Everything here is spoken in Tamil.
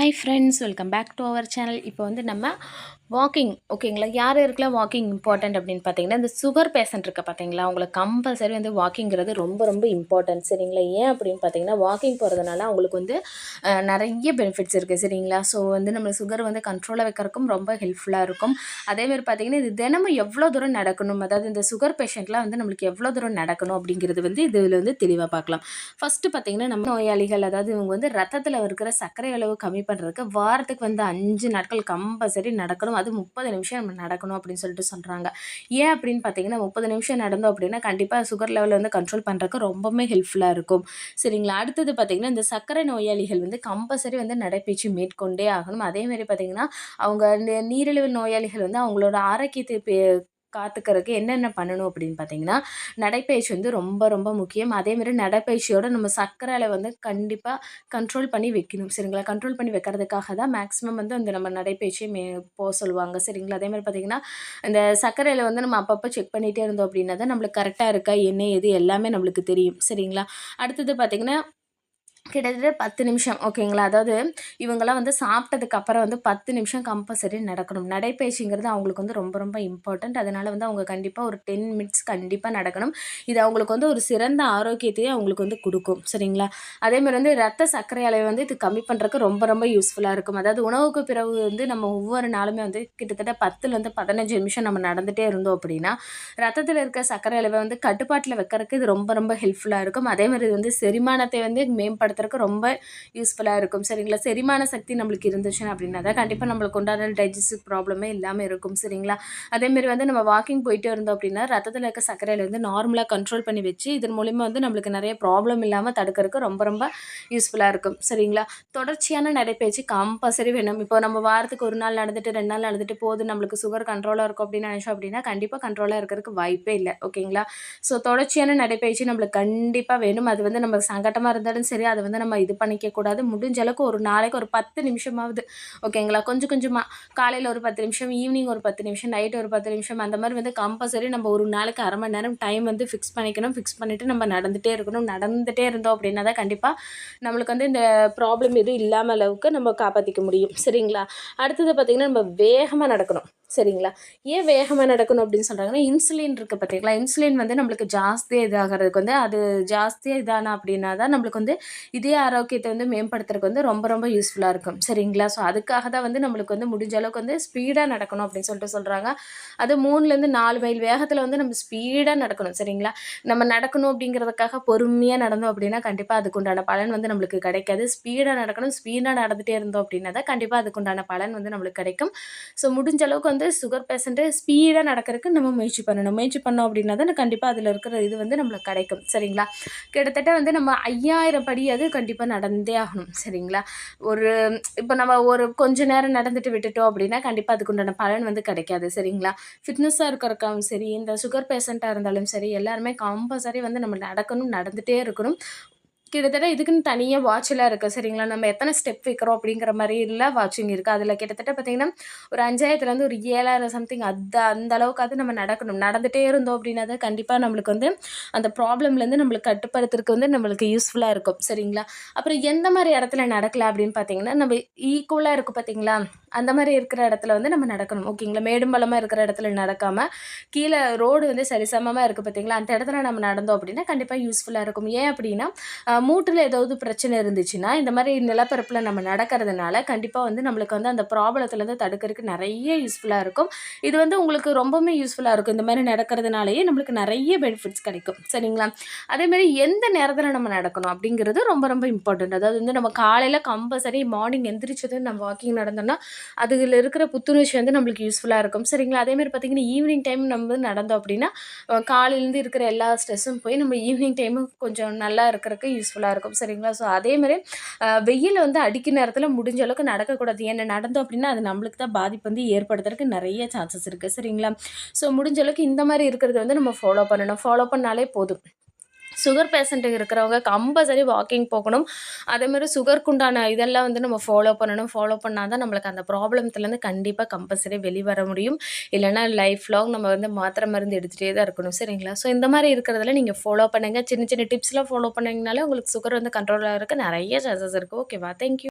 Hi friends welcome back to our channel இப்போ வந்து நம்ம வாக்கிங் ஓகேங்களா யார் இருக்கலாம் வாக்கிங் இம்பார்ட்டன்ட் அப்படின்னு பார்த்தீங்கன்னா இந்த சுகர் பேஷண்ட் இருக்க பார்த்தீங்களா? அவங்களுக்கு கம்பல்சரி வந்து வாக்கிங்கிறது ரொம்ப ரொம்ப இம்பார்ட்டன்ட் சரிங்களா? ஏன் அப்படின்னு பார்த்தீங்கன்னா வாக்கிங் போகிறதுனால அவங்களுக்கு வந்து நிறைய பெனிஃபிட்ஸ் இருக்குது சரிங்களா? ஸோ வந்து நம்ம சுகர் வந்து கண்ட்ரோலாக வைக்கிறதுக்கும் ரொம்ப ஹெல்ப்ஃபுல்லாக இருக்கும். அதேமாதிரி பார்த்தீங்கன்னா இது தினமும் எவ்வளோ தூரம் நடக்கணும்? அதாவது இந்த சுகர் பேஷண்ட்லாம் வந்து நம்மளுக்கு எவ்வளோ தூரம் நடக்கணும் அப்படிங்கிறது வந்து இதில் வந்து தெளிவாக பார்க்கலாம். ஃபஸ்ட்டு பார்த்தீங்கன்னா நம்ம நோயாளிகள் அதாவது இவங்க வந்து ரத்தத்தில் இருக்கிற சர்க்கரை அளவு கம்மி பண்ணுறதுக்கு வாரத்துக்கு வந்து அஞ்சு நாட்கள் கம்பல்சரி நடக்கணும். அது முப்பது நிமிஷம் நம்ம நடக்கணும் அப்படின்னு சொல்லிட்டு சொல்கிறாங்க ஏன் அப்படின்னு பார்த்தீங்கன்னா முப்பது நிமிஷம் நடந்தோம் அப்படின்னா கண்டிப்பாக சுகர் லெவலில் வந்து கண்ட்ரோல் பண்ணுறதுக்கு ரொம்பவுமே ஹெல்ப்ஃபுல்லாக இருக்கும். சரிங்களா? அடுத்தது பார்த்தீங்கன்னா இந்த சர்க்கரை நோயாளிகள் வந்து கம்பல்சரி வந்து நடைபயிற்சி மேற்கொண்டே ஆகணும். அதேமாதிரி பார்த்தீங்கன்னா அவங்க நீரிழிவு நோயாளிகள் வந்து அவங்களோட ஆரோக்கியத்தை பே காத்துக்கிறதுக்கு என்னென்ன பண்ணணும் அப்படின்னு பார்த்தீங்கன்னா நடைப்பயிற்சி வந்து ரொம்ப ரொம்ப முக்கியம். அதேமாதிரி நடைப்பயிற்சியோட நம்ம சர்க்கரை அளவை வந்து கண்டிப்பாக கண்ட்ரோல் பண்ணி வைக்கணும். சரிங்களா? கண்ட்ரோல் பண்ணி வைக்கிறதுக்காக தான் மேக்ஸிமம் வந்து அந்த நம்ம நடைப்பயிற்சியை மே போக சொல்லுவாங்க. சரிங்களா? அதே மாதிரி பார்த்தீங்கன்னா இந்த சர்க்கரை வந்து நம்ம அப்பப்போ செக் பண்ணிகிட்டே இருந்தோம் அப்படின்னா தான் நம்மளுக்கு கரெக்டாக இருக்கா? என்ன எது எல்லாமே நம்மளுக்கு தெரியும். சரிங்களா? அடுத்தது பார்த்திங்கன்னா கிட்டத்தட்ட பத்து நிமிஷம் ஓகேங்களா? அதாவது இவங்கெல்லாம் வந்து சாப்பிட்டதுக்கு அப்புறம் வந்து பத்து நிமிஷம் கம்பல்சரி நடக்கணும். நடைப்பயிற்சிங்கிறது அவங்களுக்கு வந்து ரொம்ப ரொம்ப இம்பார்ட்டண்ட் அதனால் வந்து அவங்க கண்டிப்பாக ஒரு டென் மினிட்ஸ் கண்டிப்பாக நடக்கணும். இது அவங்களுக்கு வந்து ஒரு சிறந்த ஆரோக்கியத்தையே அவங்களுக்கு வந்து கொடுக்கும். சரிங்களா? அதே மாதிரி வந்து ரத்த சர்க்கரை அளவை வந்து இது கம்மி பண்ணுறதுக்கு ரொம்ப ரொம்ப யூஸ்ஃபுல்லாக இருக்கும். அதாவது உணவுக்கு பிறகு வந்து நம்ம ஒவ்வொரு நாளுமே வந்து கிட்டத்தட்ட பத்துலேருந்து பதினஞ்சு நிமிஷம் நம்ம நடந்துகிட்டே இருந்தோம் அப்படின்னா ரத்தத்தில் இருக்க சர்க்கரை அளவை வந்து கட்டுப்பாட்டில் வைக்கிறதுக்கு இது ரொம்ப ரொம்ப ஹெல்ப்ஃபுல்லாக இருக்கும். அதே மாதிரி இது வந்து செரிமானத்தை வந்து மேம்படுத்த மேம்படுத்துறதுக்கு ரொம்ப யூஸ்ஃபுல்லாக இருக்கும். சரிங்களா? செரிமான சக்தி நம்மளுக்கு இருந்துச்சு அப்படின்னா தான் கண்டிப்பாக நம்மளுக்கு உண்டான டைஜஸ்டிவ் ப்ராப்ளமே இல்லாமல் இருக்கும். சரிங்களா? அதேமாரி வந்து நம்ம வாக்கிங் போயிட்டே இருந்தோம் அப்படின்னா ரத்தத்தில் இருக்க சர்க்கரையில வந்து நார்மலாக கண்ட்ரோல் பண்ணி வச்சு இதன் மூலிமா வந்து நம்மளுக்கு நிறைய ப்ராப்ளம் இல்லாமல் தடுக்கிறதுக்கு ரொம்ப ரொம்ப யூஸ்ஃபுல்லாக இருக்கும். சரிங்களா? தொடர்ச்சியான நடைப்பயிற்சி கம்பல்சரி வேணும். இப்போ நம்ம வாரத்துக்கு ஒரு நாள் நடந்துட்டு ரெண்டு நாள் நடந்துட்டு போது நம்மளுக்கு சுகர் கண்ட்ரோலாக இருக்கும் அப்படின்னு நினச்சோம் அப்படின்னா கண்டிப்பாக கண்ட்ரோலாக இருக்கிறதுக்கு வாய்ப்பே இல்லை. ஓகேங்களா? ஸோ தொடர்ச்சியான நடைப்பயிற்சி நம்மளுக்கு கண்டிப்பாக வேணும். அது வந்து நம்ம சங்கட்டமாக இருந்தாலும் சரி அதை வந்து நம்ம இது பண்ணிக்க கூடாது. முடிஞ்ச அளவுக்கு ஒரு நாளைக்கு ஒரு பத்து நிமிஷமாவது ஓகேங்களா கொஞ்சம் கொஞ்சமாக காலையில் ஒரு பத்து நிமிஷம் ஈவினிங் ஒரு பத்து நிமிஷம் நைட் ஒரு பத்து நிமிஷம் அந்த மாதிரி வந்து கம்பல்சரி நம்ம ஒரு நாளைக்கு அரை மணி நேரம் டைம் வந்து ஃபிக்ஸ் பண்ணிக்கணும். ஃபிக்ஸ் பண்ணிவிட்டு நம்ம நடந்துகிட்டே இருக்கணும். நடந்துகிட்டே இருந்தோம் அப்படின்னா தான் கண்டிப்பாக நம்மளுக்கு வந்து இந்த ப்ராப்ளம் எதுவும் இல்லாமல் அளவுக்கு நம்ம காப்பாற்றிக்க முடியும். சரிங்களா? அடுத்தது பார்த்திங்கன்னா நம்ம வேகமாக நடக்கணும். சரிங்களா? ஏன் வேகமாக நடக்கணும் அப்படின்னு சொல்கிறாங்கன்னா இன்சுலின் இருக்குது பார்த்தீங்களா இன்சுலின் வந்து நம்மளுக்கு ஜாஸ்தியாக இதாகிறதுக்கு வந்து அது ஜாஸ்தியாக இதானா அப்படின்னா தான் நம்மளுக்கு வந்து இதே ஆரோக்கியத்தை வந்து மேம்படுத்துறதுக்கு வந்து ரொம்ப ரொம்ப யூஸ்ஃபுல்லாக இருக்கும். சரிங்களா? ஸோ அதுக்காக தான் வந்து நம்மளுக்கு வந்து முடிஞ்ச அளவுக்கு வந்து ஸ்பீடாக நடக்கணும் அப்படின்னு சொல்லிட்டு சொல்கிறாங்க அது மூணுலேருந்து நாலு மைல் வேகத்தில் வந்து நம்ம ஸ்பீடாக நடக்கணும். சரிங்களா? நம்ம நடக்கணும் அப்படிங்கிறதுக்காக பொறுமையாக நடந்தோம் அப்படின்னா கண்டிப்பாக அதுக்குண்டான பலன் வந்து நம்மளுக்கு கிடைக்காது. ஸ்பீடாக நடக்கணும் ஸ்பீடாக நடந்துகிட்டே இருந்தோம் அப்படின்னா தான் கண்டிப்பாக அதுக்குண்டான பலன் வந்து நம்மளுக்கு கிடைக்கும். ஸோ முடிஞ்ச அளவுக்கு வந்து சுகர் பேஷண்ட்டு ஸ்பீடாக நடக்கிறதுக்கு நம்ம முயற்சி பண்ணணும். முயற்சி பண்ணோம் அப்படின்னா தான் கண்டிப்பாக அதில் இருக்கிற இது வந்து நம்மளுக்கு கிடைக்கும். சரிங்களா? கிட்டத்தட்ட வந்து நம்ம ஐயாயிரம் படி அது கண்டிப்பாக நடந்தே ஆகணும். சரிங்களா? ஒரு இப்போ நம்ம ஒரு கொஞ்ச நேரம் நடந்துட்டு விட்டுட்டோம் அப்படின்னா கண்டிப்பாக அதுக்குண்டான பலன் வந்து கிடைக்காது. சரிங்களா? ஃபிட்னஸாக இருக்கிறக்காவும் சரி இந்த சுகர் பேஷண்ட்டாக இருந்தாலும் சரி எல்லாருமே கம்பல்சரி வந்து நம்ம நடக்கணும் நடந்துகிட்டே இருக்கணும். கிட்டத்தட்ட இதுக்குன்னு தனியாக வாட்செல்லாம் இருக்குது சரிங்களா? நம்ம எத்தனை ஸ்டெப் வைக்கிறோம் அப்படிங்கிற மாதிரி இல்லை வாட்சிங் இருக்குது அதில் கிட்டத்தட்ட பார்த்தீங்கன்னா ஒரு அஞ்சாயிரத்துலேருந்து ஒரு ஏழாயிரம் சம்திங் அது அந்த அளவுக்காவது நம்ம நடக்கணும். நடந்துகிட்டே இருந்தோம் அப்படின்னா தான் கண்டிப்பாக நம்மளுக்கு வந்து அந்த ப்ராப்ளம்லேருந்து நம்மளுக்கு கட்டுப்படுத்துறதுக்கு வந்து நம்மளுக்கு யூஸ்ஃபுல்லாக இருக்கும் சரிங்களா? அப்புறம் எந்த மாதிரி இடத்துல நடக்கல அப்படின்னு பார்த்தீங்கன்னா நம்ம ஈக்குவலாக இருக்கும் பார்த்தீங்களா அந்த மாதிரி இருக்கிற இடத்துல வந்து நம்ம நடக்கணும். ஓகேங்களா மேடும் பள்ளமாக இருக்கிற இடத்துல நடக்காமல் கீழே ரோடு வந்து சரிசமமாக இருக்குது பார்த்தீங்களா அந்த இடத்துல நம்ம நடந்தோம் அப்படின்னா கண்டிப்பாக யூஸ்ஃபுல்லாக இருக்கும். ஏன் அப்படின்னா மூட்டில் ஏதாவது பிரச்சனை இருந்துச்சுன்னா இந்த மாதிரி நிலப்பரப்பில் நம்ம நடக்கிறதுனால கண்டிப்பாக வந்து நம்மளுக்கு வந்து அந்த ப்ராப்ளத்துலேருந்து தடுக்கிறதுக்கு நிறைய யூஸ்ஃபுல்லாக இருக்கும். இது வந்து உங்களுக்கு ரொம்பவுமே யூஸ்ஃபுல்லாக இருக்கும். இந்த மாதிரி நடக்கிறதுனாலயே நம்மளுக்கு நிறைய பெனிஃபிட்ஸ் கிடைக்கும். சரிங்களா? அதேமாதிரி எந்த நேரத்தில் நம்ம நடக்கணும் அப்படிங்கிறது ரொம்ப ரொம்ப இம்பார்ட்டண்ட் அதாவது வந்து நம்ம காலையில் கம்பல்சரி மார்னிங் எந்திரிச்சதும் நம்ம வாக்கிங் நடந்தோம்னா அதில் இருக்கிற புத்துணர்ச்சி வந்து நம்மளுக்கு யூஸ்ஃபுல்லாக இருக்கும். சரிங்களா? அதேமாதிரி பார்த்தீங்கன்னா ஈவினிங் டைம் நம்ம வந்து நடந்தோம் அப்படின்னா காலையிலேருந்து இருக்கிற எல்லா ஸ்ட்ரெஸ்ஸும் போய் நம்ம ஈவினிங் டைமும் கொஞ்சம் நல்லா இருக்கிறதுக்கு யூஸ்ஃபுல்லாக இருக்கும். சரிங்களா? ஸோ அதேமாதிரி வெயில் வந்து அடிக்கிற நேரத்தில் முடிஞ்ச அளவுக்கு நடக்கக்கூடாது. ஏன்னா நடந்தோம் அப்படின்னா அது நம்மளுக்கு தான் பாதிப்பு வந்து ஏற்படுத்துறதுக்கு நிறைய சான்சஸ் இருக்குது சரிங்களா? ஸோ முடிஞ்ச அளவுக்கு இந்த மாதிரி இருக்கிறது வந்து நம்ம ஃபாலோ பண்ணணும். ஃபாலோ பண்ணாலே போதும். சுகர் பேஷண்ட் இருக்கிறவங்க கம்பல்சரி வாக்கிங் போகணும். அதேமாதிரி சுகருக்குண்டான இதெல்லாம் வந்து நம்ம ஃபாலோ பண்ணணும். ஃபாலோ பண்ணால் தான் நம்மளுக்கு அந்த ப்ராப்ளத்துலேருந்து கண்டிப்பாக கம்பல்சரி வெளிவர முடியும். இல்லைனா லைஃப் லாங் நம்ம வந்து மாத்திரை மருந்து எடுத்துகிட்டே தான் இருக்கணும். சரிங்களா? ஸோ இந்த மாதிரி இருக்கிறதுல நீங்கள் ஃபாலோ பண்ணுங்கள் சின்ன சின்ன டிப்ஸ்லாம் ஃபாலோ பண்ணிங்கனாலே உங்களுக்கு சுகர் வந்து கண்ட்ரோலாக இருக்க நிறைய சான்சஸ் இருக்குது ஓகேவா தேங்க்யூ